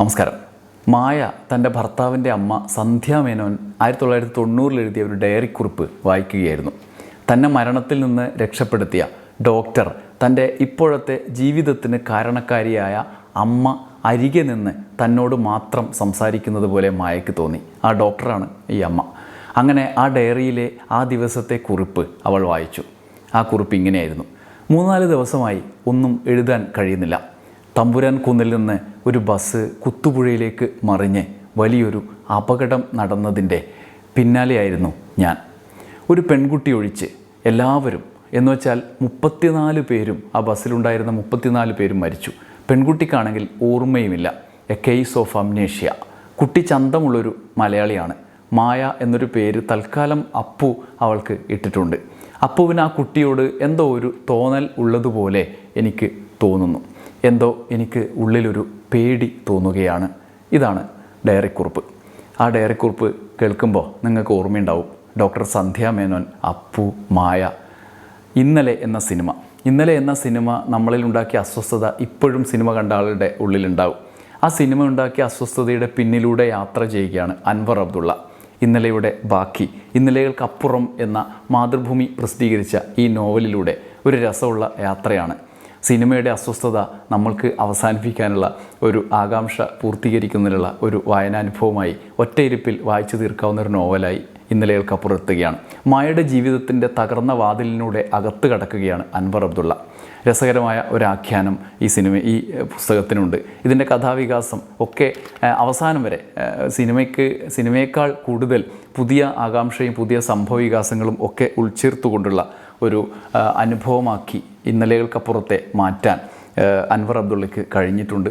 നമസ്കാരം. മായ തന്റെ ഭർത്താവിന്റെ അമ്മ സന്ധ്യ മേനോൻ ആയിരത്തി തൊള്ളായിരത്തി തൊണ്ണൂറിൽ എഴുതിയ ഒരു ഡയറി കുറിപ്പ് വായിക്കുകയായിരുന്നു. തന്നെ മരണത്തിൽ നിന്ന് രക്ഷപ്പെടുത്തിയ ഡോക്ടർ തന്റെ ഇപ്പോഴത്തെ ജീവിതത്തിന് കാരണക്കാരിയായ അമ്മ അരികെ നിന്ന് തന്നോട് മാത്രം സംസാരിക്കുന്നത് പോലെ മായയ്ക്ക് തോന്നി. ആ ഡോക്ടറാണ് ഈ അമ്മ. അങ്ങനെ ആ ഡയറിയിലെ ആ ദിവസത്തെ കുറിപ്പ് അവൾ വായിച്ചു. ആ കുറിപ്പ് ഇങ്ങനെയായിരുന്നു. മൂന്നാൽ ദിവസമായി ഒന്നും എഴുതാൻ കഴിയുന്നില്ല. തമ്പുരാൻ കുന്നിൽ നിന്ന് ഒരു ബസ് കുത്തുപുഴയിലേക്ക് മറിഞ്ഞ് വലിയൊരു അപകടം നടന്നതിന്റെ പിന്നാലെയായിരുന്നു ഞാൻ. ഒരു പെൺകുട്ടി ഒഴിച്ച് എല്ലാവരും എന്ന് വെച്ചാൽ മുപ്പത്തിനാല് പേരും ആ ബസ്സിലുണ്ടായിരുന്ന മുപ്പത്തിനാല് പേരും മരിച്ചു. പെൺകുട്ടിക്കാണെങ്കിൽ ഓർമ്മയുമില്ല. എ കേസ് ഓഫ് അംനേഷ്യ കുട്ടി ചന്തമുള്ളൊരു മലയാളിയാണ്. മായ എന്നൊരു പേര് തൽക്കാലം അപ്പു അവൾക്ക് ഇട്ടിട്ടുണ്ട്. അപ്പുവിന് ആ കുട്ടിയോട് എന്തോ ഒരു തോന്നൽ ഉള്ളതുപോലെ എനിക്ക് തോന്നുന്നു. എന്തോ എനിക്ക് ഉള്ളിലൊരു പേടി തോന്നുകയാണ്. ഇതാണ് ഡയറിക്കുറിപ്പ്. ആ ഡയറിക്കുറിപ്പ് കേൾക്കുമ്പോൾ നിങ്ങൾക്ക് ഓർമ്മയുണ്ടാവും. ഡോക്ടർ സന്ധ്യ മേനോൻ അപ്പു മായ. ഇന്നലെ എന്ന സിനിമ. ഇന്നലെ എന്ന സിനിമ നമ്മളിൽ ഉണ്ടാക്കിയ അസ്വസ്ഥത ഇപ്പോഴും സിനിമ കണ്ട ആളുടെ ഉള്ളിലുണ്ടാവും. ആ സിനിമ ഉണ്ടാക്കിയ അസ്വസ്ഥതയുടെ പിന്നിലൂടെ യാത്ര ചെയ്യുകയാണ് അൻവർ അബ്ദുള്ള. ഇന്നലെയുടെ ബാക്കി ഇന്നലെകൾക്കപ്പുറം എന്ന മാതൃഭൂമി പ്രസിദ്ധീകരിച്ച ഈ നോവലിലൂടെ ഒരു രസമുള്ള യാത്രയാണ്. സിനിമയുടെ അസ്വസ്ഥത നമ്മൾക്ക് അവസാനിപ്പിക്കാനുള്ള ഒരു ആകാംക്ഷ പൂർത്തീകരിക്കുന്നതിനുള്ള ഒരു വായനാനുഭവമായി ഒറ്റയിരുപ്പിൽ വായിച്ചു തീർക്കാവുന്ന ഒരു നോവലായി ഇന്നലെകൾക്കപ്പുറത്തുകയാണ് മായയുടെ ജീവിതത്തിന്റെ തകർന്ന വാതിലിലൂടെ അകത്ത് കടക്കുകയാണ് അൻവർ അബ്ദുള്ള. രസകരമായ ഒരാഖ്യാനം ഈ സിനിമ ഈ പുസ്തകത്തിനുണ്ട്. ഇതിന്റെ കഥാവികാസം ഒക്കെ അവസാനം വരെ സിനിമയ്ക്ക് സിനിമയേക്കാൾ കൂടുതൽ പുതിയ ആകാംക്ഷയും പുതിയ സംഭവവികാസങ്ങളും ഒക്കെ ഉൾച്ചേർത്തുകൊണ്ടുള്ള ഒരു അനുഭവമാക്കി ഇന്നലെകൾക്കപ്പുറത്തെ മാറ്റാൻ അൻവർ അബ്ദുള്ളയ്ക്ക് കഴിഞ്ഞിട്ടുണ്ട്.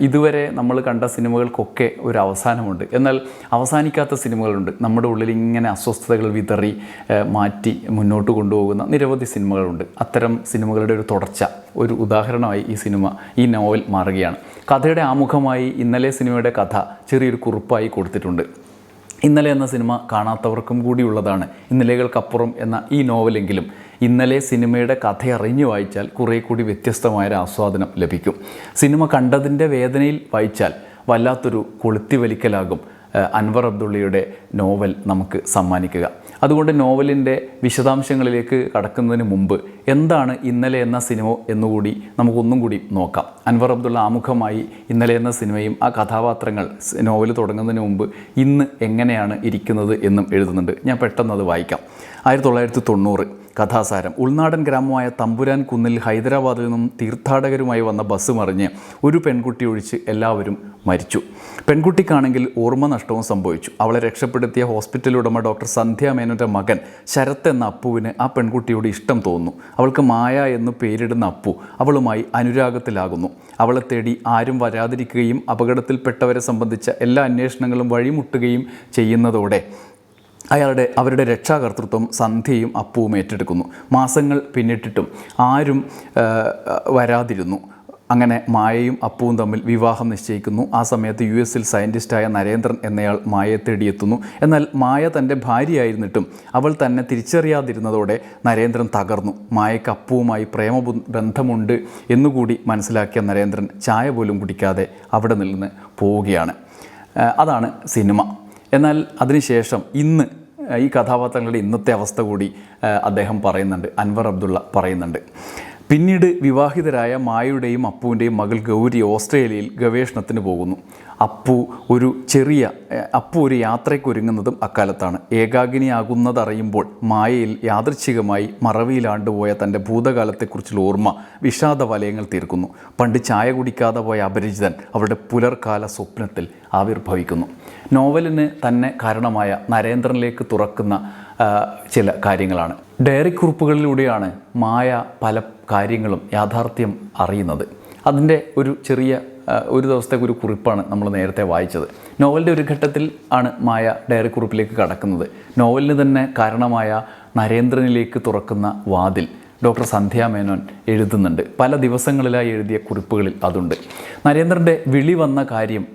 ഇതുവരെ നമ്മൾ കണ്ട സിനിമകൾക്കൊക്കെ ഒരു അവസാനമുണ്ട്. എന്നാൽ അവസാനിക്കാത്ത സിനിമകളുണ്ട്. നമ്മുടെ ഉള്ളിൽ ഇങ്ങനെ അസ്വസ്ഥതകൾ വിതറി മാറ്റി മുന്നോട്ട് കൊണ്ടുപോകുന്ന നിരവധി സിനിമകളുണ്ട്. അത്തരം സിനിമകളുടെ ഒരു തുടർച്ച ഒരു ഉദാഹരണമായി ഈ സിനിമ ഈ നോവൽ മാറുകയാണ്. കഥയുടെ ആമുഖമായി ഇന്നലെ സിനിമയുടെ കഥ ചെറിയൊരു കുറിപ്പായി കൊടുത്തിട്ടുണ്ട്. ഇന്നലെ എന്ന സിനിമ കാണാത്തവർക്കും കൂടിയുള്ളതാണ് ഇന്നലെകൾക്കപ്പുറം എന്ന ഈ നോവലെങ്കിലും ഇന്നലെ സിനിമയുടെ കഥ അറിഞ്ഞു വായിച്ചാൽ കുറേ കൂടി വ്യത്യസ്തമായൊരു ആസ്വാദനം ലഭിക്കും. സിനിമ കണ്ടതിന്റെ വേദനയിൽ വായിച്ചാൽ വല്ലാത്തൊരു കൊളുത്തി വലിക്കലാകും അൻവർ അബ്ദുള്ളയുടെ നോവൽ നമുക്ക് സമ്മാനിക്കുക. അതുകൊണ്ട് നോവലിന്റെ വിശദാംശങ്ങളിലേക്ക് കടക്കുന്നതിന് മുമ്പ് എന്താണ് ഇന്നലെ എന്ന സിനിമ എന്നുകൂടി നമുക്കൊന്നും കൂടി നോക്കാം. അൻവർ അബ്ദുള്ള ആമുഖമായി ഇന്നലെ എന്ന സിനിമയും ആ കഥാപാത്രങ്ങൾ നോവൽ തുടങ്ങുന്നതിന് മുമ്പ് ഇന്ന് എങ്ങനെയാണ് ഇരിക്കുന്നത് എന്നും എഴുതുന്നുണ്ട്. ഞാൻ പെട്ടെന്ന് അത് വായിക്കാം. ആയിരത്തി തൊള്ളായിരത്തി തൊണ്ണൂറ് കഥാസാരം. ഉൾനാടൻ ഗ്രാമമായ തമ്പുരാൻ കുന്നിൽ ഹൈദരാബാദിൽ നിന്നും തീർത്ഥാടകരുമായി വന്ന ബസ് മറിഞ്ഞ് ഒരു പെൺകുട്ടി ഒഴിച്ച് എല്ലാവരും മരിച്ചു. പെൺകുട്ടിക്കാണെങ്കിൽ ഓർമ്മ നഷ്ടവും സംഭവിച്ചു. അവളെ രക്ഷപ്പെടുത്തിയ ഹോസ്പിറ്റൽ ഉടമ ഡോക്ടർ സന്ധ്യ മേനോന്റെ മകൻ ശരത് എന്ന അപ്പുവിന് ആ പെൺകുട്ടിയോട് ഇഷ്ടം തോന്നുന്നു. അവൾക്ക് മായ എന്ന് പേരിടുന്ന അപ്പു അവളുമായി അനുരാഗത്തിലാകുന്നു. അവളെ തേടി ആരും വരാതിരിക്കുകയും അപകടത്തിൽപ്പെട്ടവരെ സംബന്ധിച്ച എല്ലാ അന്വേഷണങ്ങളും വഴിമുട്ടുകയും ചെയ്യുന്നതോടെ അയാളുടെ അവരുടെ രക്ഷാകർത്തൃത്വം സന്ധ്യയും അപ്പുവും ഏറ്റെടുക്കുന്നു. മാസങ്ങൾ പിന്നിട്ടിട്ടും ആരും വരാതിരുന്നു. അങ്ങനെ മായയും അപ്പുവും തമ്മിൽ വിവാഹം നിശ്ചയിക്കുന്നു. ആ സമയത്ത് യു എസിൽ സയന്റിസ്റ്റായ നരേന്ദ്രൻ എന്നയാൾ മായയെ തേടിയെത്തുന്നു. എന്നാൽ മായ തന്റെ ഭാര്യയായിരുന്നിട്ടും അവൾ തന്നെ തിരിച്ചറിയാതിരുന്നതോടെ നരേന്ദ്രൻ തകർന്നു. മായയ്ക്ക് അപ്പുവുമായി പ്രേമ ബന്ധമുണ്ട് എന്നുകൂടി മനസ്സിലാക്കിയ നരേന്ദ്രൻ ചായ പോലും കുടിക്കാതെ അവിടെ നിന്ന് പോവുകയാണ്. അതാണ് സിനിമ. എന്നാൽ അതിനുശേഷം ഇന്ന് ഈ കഥാപാത്രങ്ങളുടെ ഇന്നത്തെ അവസ്ഥ കൂടി അദ്ദേഹം പറയുന്നുണ്ട് അൻവർ അബ്ദുള്ള പറയുന്നുണ്ട്. പിന്നീട് വിവാഹിതരായ മായയുടെയും അപ്പുവിന്റെയും മകൾ ഗൗരി ഓസ്ട്രേലിയയിൽ ഗവേഷണത്തിന് പോകുന്നു. അപ്പു ഒരു ചെറിയ അപ്പു ഒരു യാത്രയ്ക്കൊരുങ്ങുന്നതും അക്കാലത്താണ്. ഏകാഗിനിയാകുന്നതറിയുമ്പോൾ മായയിൽ യാദൃച്ഛികമായി മറവിയിലാണ്ടുപോയ തന്റെ ഭൂതകാലത്തെക്കുറിച്ചുള്ള ഓർമ്മ വിഷാദ വലയങ്ങൾ തീർക്കുന്നു. പണ്ട് ചായ കുടിക്കാതെ പോയ അപരിചിതൻ അവരുടെ പുലർക്കാല സ്വപ്നത്തിൽ ആവിർഭവിക്കുന്നു. നോവലിന് തന്നെ കാരണമായ നരേന്ദ്രനിലേക്ക് തുറക്കുന്ന ചില കാര്യങ്ങളാണ്. ഡയറി കുറിപ്പുകളിലൂടെയാണ് മായ പല കാര്യങ്ങളും യാഥാർത്ഥ്യം അറിയുന്നത്. അതിന്റെ ഒരു ചെറിയ ഒരു ദിവസത്തെ ഒരു കുറിപ്പാണ് നമ്മൾ നേരത്തെ വായിച്ചത്. നോവലിന്റെ ഒരു ഘട്ടത്തിൽ ആണ് മായ ഡയറി കുറിപ്പിലേക്ക് കടക്കുന്നത്. നോവലിന് തന്നെ കാരണമായ നരേന്ദ്രനിലേക്ക് തുറക്കുന്ന വാതിൽ ഡോക്ടർ സന്ധ്യ മേനോൻ എഴുതുന്നുണ്ട്. പല ദിവസങ്ങളിലായി എഴുതിയ കുറിപ്പുകളിൽ അതുണ്ട്. നരേന്ദ്രന്റെ വിളി വന്ന കാര്യം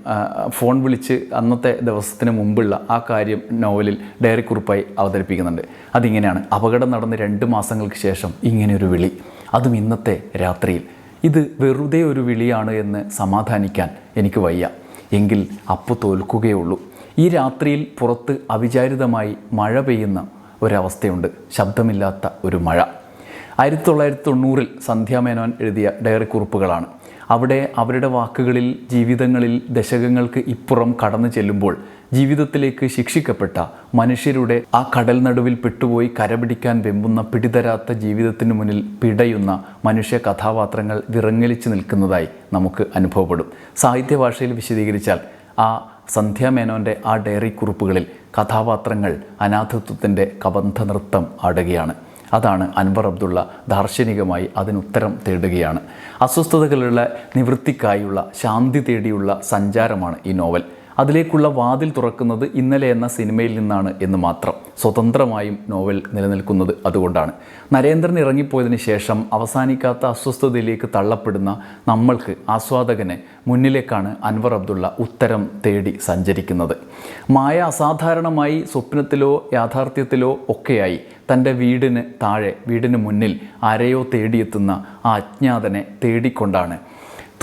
ഫോൺ വിളിച്ച് അന്നത്തെ ദിവസത്തിന് മുമ്പുള്ള ആ കാര്യം നോവലിൽ ഡയറി കുറിപ്പായി അവതരിപ്പിക്കുന്നുണ്ട്. അതിങ്ങനെയാണ്. അപകടം നടന്ന് രണ്ട് മാസങ്ങൾക്ക് ശേഷം ഇങ്ങനെയൊരു വിളി. അതും ഇന്നത്തെ രാത്രിയിൽ. ഇത് വെറുതെ ഒരു വിളിയാണ് എന്ന് സമാധാനിക്കാൻ എനിക്ക് വയ്യ. എങ്കിൽ അപ്പു തോൽക്കുകയുള്ളൂ. ഈ രാത്രിയിൽ പുറത്ത് അവിചാരിതമായി മഴ പെയ്യുന്ന ഒരവസ്ഥയുണ്ട്. ശബ്ദമില്ലാത്ത ഒരു മഴ. ആയിരത്തി തൊള്ളായിരത്തി തൊണ്ണൂറിൽ സന്ധ്യാമേനോൻ എഴുതിയ ഡയറി കുറിപ്പുകളാണ്. അവിടെ അവരുടെ വാക്കുകളിൽ ജീവിതങ്ങളിൽ ദശകങ്ങൾക്ക് ഇപ്പുറം കടന്നു ചെല്ലുമ്പോൾ ജീവിതത്തിലേക്ക് ശിക്ഷിക്കപ്പെട്ട മനുഷ്യരുടെ ആ കടൽ നടുവിൽ പെട്ടുപോയി കരപിടിക്കാൻ വെമ്പുന്ന പിടിതരാത്ത ജീവിതത്തിന് മുന്നിൽ പിടയുന്ന മനുഷ്യ കഥാപാത്രങ്ങൾ വിറങ്ങലിച്ചു നിൽക്കുന്നതായി നമുക്ക് അനുഭവപ്പെടും. സാഹിത്യ ഭാഷയിൽ വിശദീകരിച്ചാൽ ആ സന്ധ്യാമേനോന്റെ ആ ഡയറി കുറിപ്പുകളിൽ കഥാപാത്രങ്ങൾ അനാഥത്വത്തിന്റെ കബന്ധ നൃത്തം ആടുകയാണ്. അതാണ് അൻവർ അബ്ദുള്ള ദാർശനികമായി അതിനുത്തരം തേടുകയാണ്. അസ്വസ്ഥതകളുള്ള നിവൃത്തിക്കായുള്ള ശാന്തി തേടിയുള്ള സഞ്ചാരമാണ് ഈ നോവൽ. അതിലേക്കുള്ള വാതിൽ തുറക്കുന്നത് ഇന്നലെ എന്ന സിനിമയിൽ നിന്നാണ് എന്ന് മാത്രം സ്വതന്ത്രമായും നോവൽ നിലനിൽക്കുന്നത് അതുകൊണ്ടാണ്. നരേന്ദ്രൻ ഇറങ്ങിപ്പോയതിന് ശേഷം അവസാനിക്കാത്ത അസ്വസ്ഥതയിലേക്ക് തള്ളപ്പെടുന്ന നമ്മൾക്ക് ആസ്വാദകനെ മുന്നിലേക്കാണ് അൻവർ അബ്ദുള്ള ഉത്തരം തേടി സഞ്ചരിക്കുന്നത്. മായ അസാധാരണമായി സ്വപ്നത്തിലോ യാഥാർത്ഥ്യത്തിലോ ഒക്കെയായി തന്റെ വീടിന് താഴെ വീടിന് മുന്നിൽ ആരെയോ തേടിയെത്തുന്ന ആ അജ്ഞാതനെ തേടിക്കൊണ്ടാണ്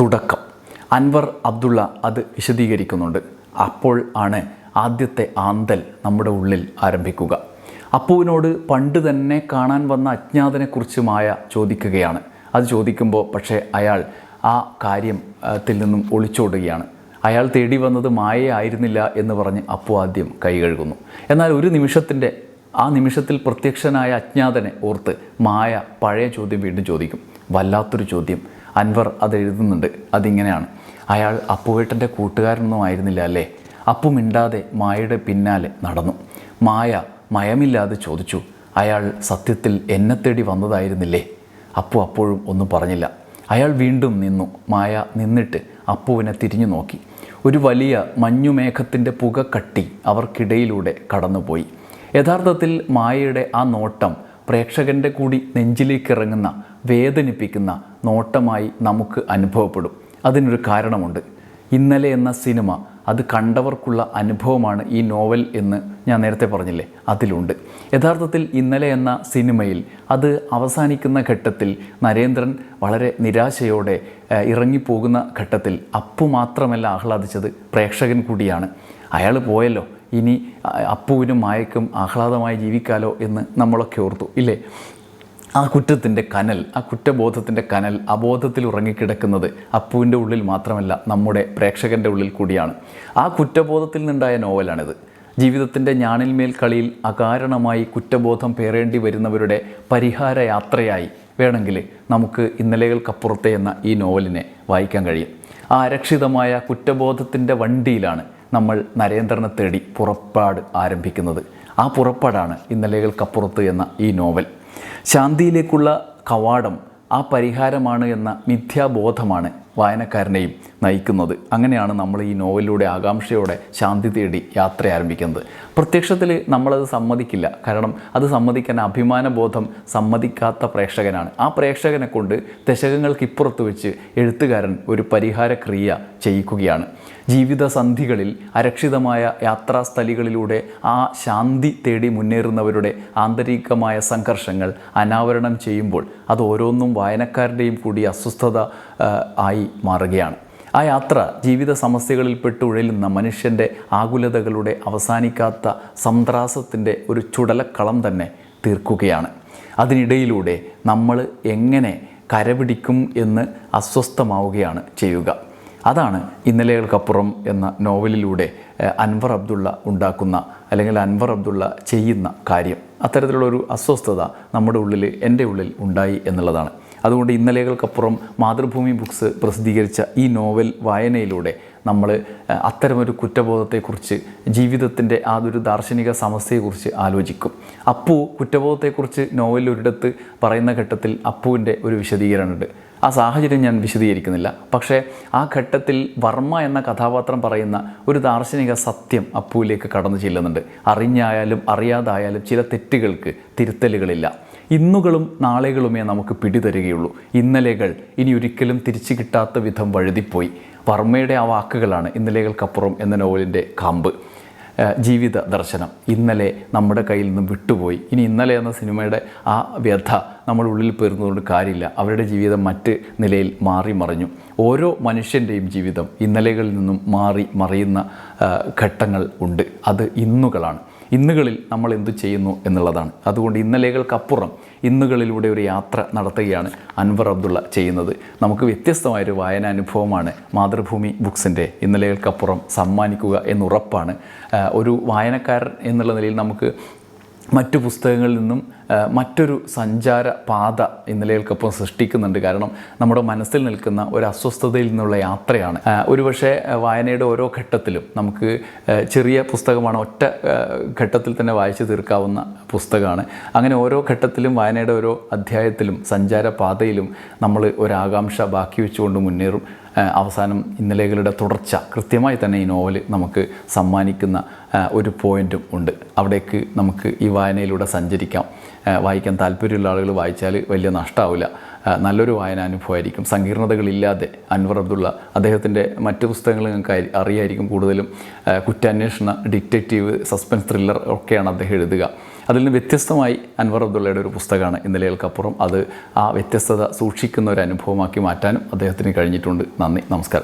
തുടക്കം. അൻവർ അബ്ദുള്ള അത് വിശദീകരിക്കുന്നുണ്ട്. അപ്പോൾ ആണ് ആദ്യത്തെ ആന്തൽ നമ്മുടെ ഉള്ളിൽ ആരംഭിക്കുക. അപ്പുവിനോട് പണ്ട് തന്നെ കാണാൻ വന്ന അജ്ഞാതനെക്കുറിച്ച് മായ ചോദിക്കുകയാണ്. അത് ചോദിക്കുമ്പോൾ പക്ഷേ അയാൾ ആ കാര്യത്തിൽ നിന്നും ഒളിച്ചോടുകയാണ്. അയാൾ തേടി വന്നത് മായയായിരുന്നില്ല എന്ന് പറഞ്ഞ് അപ്പു ആദ്യം കൈ കഴുകുന്നു. എന്നാൽ ഒരു നിമിഷത്തിന്റെ ആ നിമിഷത്തിൽ പ്രത്യക്ഷനായ അജ്ഞാതനെ ഓർത്ത് മായ പഴയ ചോദ്യം വീണ്ടും ചോദിക്കും. വല്ലാത്തൊരു ചോദ്യം. അൻവർ അത് എഴുതുന്നുണ്ട്. അതിങ്ങനെയാണ്. അയാൾ അപ്പുവേട്ടന്റെ കൂട്ടുകാരനൊന്നും ആയിരുന്നില്ല അല്ലേ? അപ്പു മിണ്ടാതെ മായയുടെ പിന്നാലെ നടന്നു. മായ മയമില്ലാതെ ചോദിച്ചു അയാൾ സത്യത്തിൽ എന്നെ തേടി വന്നതായിരുന്നില്ലേ? അപ്പു അപ്പോഴും ഒന്നും പറഞ്ഞില്ല. അയാൾ വീണ്ടും നിന്നു. മായ നിന്നിട്ട് അപ്പുവിനെ തിരിഞ്ഞു നോക്കി. ഒരു വലിയ മഞ്ഞുമേഘത്തിന്റെ പുക കട്ടി അവർക്കിടയിലൂടെ കടന്നുപോയി. യഥാർത്ഥത്തിൽ മായയുടെ ആ നോട്ടം പ്രേക്ഷകന്റെ കൂടി നെഞ്ചിലേക്കിറങ്ങുന്ന വേദനിപ്പിക്കുന്ന നോട്ടമായി നമുക്ക് അനുഭവപ്പെടും. അതിനൊരു കാരണമുണ്ട്. ഇന്നലെ എന്ന സിനിമ അത് കണ്ടവർക്കുള്ള അനുഭവമാണ് ഈ നോവൽ എന്ന് ഞാൻ നേരത്തെ പറഞ്ഞില്ലേ? അതിലുണ്ട്. യഥാർത്ഥത്തിൽ ഇന്നലെ എന്ന സിനിമയിൽ അത് അവസാനിക്കുന്ന ഘട്ടത്തിൽ നരേന്ദ്രൻ വളരെ നിരാശയോടെ ഇറങ്ങിപ്പോകുന്ന ഘട്ടത്തിൽ അപ്പു മാത്രമല്ല ആഹ്ലാദിച്ചത് പ്രേക്ഷകൻ കൂടിയാണ്. അയാൾ പോയല്ലോ. ഇനി അപ്പുവിനും മായക്കും ആഹ്ലാദമായി ജീവിക്കാലോ എന്ന് നമ്മളൊക്കെ ഓർത്തു ഇല്ലേ? ആ കുറ്റത്തിന്റെ കനൽ ആ കുറ്റബോധത്തിന്റെ കനൽ അബോധത്തിൽ ഉറങ്ങിക്കിടക്കുന്നത് അപ്പുവിന്റെ ഉള്ളിൽ മാത്രമല്ല നമ്മുടെ പ്രേക്ഷകന്റെ ഉള്ളിൽ കൂടിയാണ്. ആ കുറ്റബോധത്തിൽ നിന്നുണ്ടായ നോവലാണിത്. ജീവിതത്തിന്റെ ഞാണിൽമേൽ കളിയിൽ അകാരണമായി കുറ്റബോധം പേറേണ്ടി വരുന്നവരുടെ പരിഹാരയാത്രയായി വേണമെങ്കിൽ നമുക്ക് ഇന്നലെകൾക്കപ്പുറത്തെ എന്ന ഈ നോവലിനെ വായിക്കാൻ കഴിയും. ആ അരക്ഷിതമായ കുറ്റബോധത്തിന്റെ വണ്ടിയിലാണ് നമ്മൾ നരേന്ദ്രനെ തേടി പുറപ്പാട് ആരംഭിക്കുന്നത്. ആ പുറപ്പാടാണ് ഇന്നലെകൾക്കപ്പുറത്ത് എന്ന ഈ നോവൽ. ശാന്തിയിലേക്കുള്ള കവാടം ആ പരിഹാരമാണ് എന്ന മിഥ്യാബോധമാണ്. വായനക്കാരനെയും നയിക്കുന്നത്. അങ്ങനെയാണ് നമ്മൾ ഈ നോവലിലൂടെ ആകാംക്ഷയോടെ ശാന്തി തേടി യാത്ര ആരംഭിക്കുന്നത്. പ്രത്യക്ഷത്തിൽ നമ്മളത് സമ്മതിക്കില്ല. കാരണം അത് സമ്മതിക്കാൻ അഭിമാനബോധം സമ്മതിക്കാത്ത പ്രേക്ഷകനാണ്. ആ പ്രേക്ഷകനെ കൊണ്ട് ദശകങ്ങൾക്ക് ഇപ്പുറത്ത് വെച്ച് എഴുത്തുകാരൻ ഒരു പരിഹാരക്രിയ ചെയ്യിക്കുകയാണ്. ജീവിത സന്ധികളിൽ അരക്ഷിതമായ യാത്രാസ്ഥലികളിലൂടെ ആ ശാന്തി തേടി മുന്നേറുന്നവരുടെ ആന്തരികമായ സംഘർഷങ്ങൾ അനാവരണം ചെയ്യുമ്പോൾ അത് ഓരോന്നും വായനക്കാരുടെയും കൂടി അസ്വസ്ഥത ആയി മാറുകയാണ്. ആ യാത്ര ജീവിത സമസ്യകളിൽപ്പെട്ട് ഉഴലുന്ന മനുഷ്യന്റെ ആകുലതകളുടെ അവസാനിക്കാത്ത സംത്രാസത്തിന്റെ ഒരു ചുടലക്കളം തന്നെ തീർക്കുകയാണ്. അതിനിടയിലൂടെ നമ്മൾ എങ്ങനെ കരപിടിക്കും എന്ന് അസ്വസ്ഥമാവുകയാണ് ചെയ്യുക. അതാണ് ഇന്നലെകൾക്കപ്പുറം എന്ന നോവലിലൂടെ അൻവർ അബ്ദുള്ള ഉണ്ടാക്കുന്ന അല്ലെങ്കിൽ അൻവർ അബ്ദുള്ള ചെയ്യുന്ന കാര്യം. അത്തരത്തിലുള്ളൊരു അസ്വസ്ഥത നമ്മുടെ ഉള്ളിൽ എന്റെ ഉള്ളിൽ ഉണ്ടായി എന്നുള്ളതാണ്. അതുകൊണ്ട് ഇന്നലെകൾക്കപ്പുറം മാതൃഭൂമി ബുക്സ് പ്രസിദ്ധീകരിച്ച ഈ നോവൽ വായനയിലൂടെ നമ്മൾ അത്തരമൊരു കുറ്റബോധത്തെക്കുറിച്ച് ജീവിതത്തിന്റെ ആ ഒരു ദാർശനിക സമസ്യയെക്കുറിച്ച് ആലോചിക്കും. അപ്പു കുറ്റബോധത്തെക്കുറിച്ച് നോവലിൽ ഒരിടത്ത് പറയുന്ന ഘട്ടത്തിൽ അപ്പുവിന്റെ ഒരു വിശദീകരണമുണ്ട്. ആ സാഹചര്യം ഞാൻ വിശദീകരിക്കുന്നില്ല. പക്ഷേ ആ ഘട്ടത്തിൽ വർമ്മ എന്ന കഥാപാത്രം പറയുന്ന ഒരു ദാർശനിക സത്യം അപ്പുവിലേക്ക് കടന്നു ചെല്ലുന്നുണ്ട്. അറിഞ്ഞായാലും അറിയാതായാലും ചില തെറ്റുകൾക്ക് തിരുത്തലുകളില്ല. ഇന്നുകളും നാളെകളുമേ നമുക്ക് പിടിതരികയുള്ളൂ. ഇന്നലെകൾ ഇനി ഒരിക്കലും തിരിച്ചു കിട്ടാത്ത വിധം വഴുതിപ്പോയി. വർമ്മയുടെ ആ വാക്കുകളാണ് ഇന്നലെകൾക്കപ്പുറം എന്ന നോവലിന്റെ കാമ്പ്. ജീവിത ദർശനം ഇന്നലെ നമ്മുടെ കയ്യിൽ നിന്ന് വിട്ടുപോയി. ഇനി ഇന്നലെ എന്ന സിനിമയുടെ ആ വ്യഥ നമ്മൾ ഉള്ളിൽ പേറുന്നതുകൊണ്ട് കാര്യമില്ല. അവരുടെ ജീവിതം മറ്റ് നിലയിൽ മാറി മറിഞ്ഞു. ഓരോ മനുഷ്യന്റെയും ജീവിതം ഇന്നലകളിൽ നിന്നും മാറി മറിയുന്ന ഘട്ടങ്ങൾ ഉണ്ട്. അത് ഇന്നുകളാണ്. ഇന്നുകളിൽ നമ്മൾ എന്ത് ചെയ്യുന്നു എന്നുള്ളതാണ്. അതുകൊണ്ട് ഇന്നലെകൾക്കപ്പുറം ഇന്നുകളിലൂടെ ഒരു യാത്ര നടത്തുകയാണ് അൻവർ അബ്ദുള്ള ചെയ്യുന്നത്. നമുക്ക് വ്യത്യസ്തമായൊരു വായനാനുഭവമാണ് മാതൃഭൂമി ബുക്സിന്റെ ഇന്നലെകൾക്കപ്പുറം സമ്മാനിക്കുക എന്നുറപ്പാണ്. ഒരു വായനക്കാരൻ എന്നുള്ള നിലയിൽ നമുക്ക് മറ്റു പുസ്തകങ്ങളിൽ നിന്നും മറ്റൊരു സഞ്ചാര പാത ഇന്നലെകൾക്കൊപ്പം സൃഷ്ടിക്കുന്നുണ്ട്. കാരണം നമ്മുടെ മനസ്സിൽ നിൽക്കുന്ന ഒരു അസ്വസ്ഥതയിൽ നിന്നുള്ള യാത്രയാണ്. ഒരുപക്ഷെ വായനയുടെ ഓരോ ഘട്ടത്തിലും നമുക്ക് ചെറിയ പുസ്തകമാണ് ഒറ്റ ഘട്ടത്തിൽ തന്നെ വായിച്ചു തീർക്കാവുന്ന പുസ്തകമാണ്. അങ്ങനെ ഓരോ ഘട്ടത്തിലും വായനയുടെ ഓരോ അധ്യായത്തിലും സഞ്ചാര പാതയിലും നമ്മൾ ഒരാകാംക്ഷ ബാക്കി വെച്ചുകൊണ്ട് മുന്നേറും. അവസാനം ഇന്നലെകളുടെ തുടർച്ച. കൃത്യമായി തന്നെ ഈ നോവൽ നമുക്ക് സമ്മാനിക്കുന്ന ഒരു പോയിന്റും ഉണ്ട്. അവിടേക്ക് നമുക്ക് ഈ വായനയിലൂടെ സഞ്ചരിക്കാം. വായിക്കാൻ താല്പര്യമുള്ള ആളുകൾ വായിച്ചാൽ വലിയ നഷ്ടമാവില്ല നല്ലൊരു നല്ലൊരു വായനാനുഭവമായിരിക്കും. സങ്കീർണതകളില്ലാതെ അൻവർ അബ്ദുള്ള അദ്ദേഹത്തിന്റെ മറ്റ് പുസ്തകങ്ങൾ നിങ്ങൾക്ക് അറിയായിരിക്കും കൂടുതലും. കുറ്റാന്വേഷണ ഡിറ്റക്റ്റീവ് സസ്പെൻസ് ത്രില്ലർ ഒക്കെയാണ് അദ്ദേഹം എഴുതുക. അതിൽ നിന്ന് വ്യത്യസ്തമായി അൻവർ അബ്ദുള്ളയുടെ ഒരു പുസ്തകമാണ് ഇന്നലെകൾക്കപ്പുറം അത് ആ വ്യത്യസ്തത സൂക്ഷിക്കുന്ന ഒരു അനുഭവമാക്കി മാറ്റാനും അദ്ദേഹത്തിന് കഴിഞ്ഞിട്ടുണ്ട്. നന്ദി നമസ്കാരം.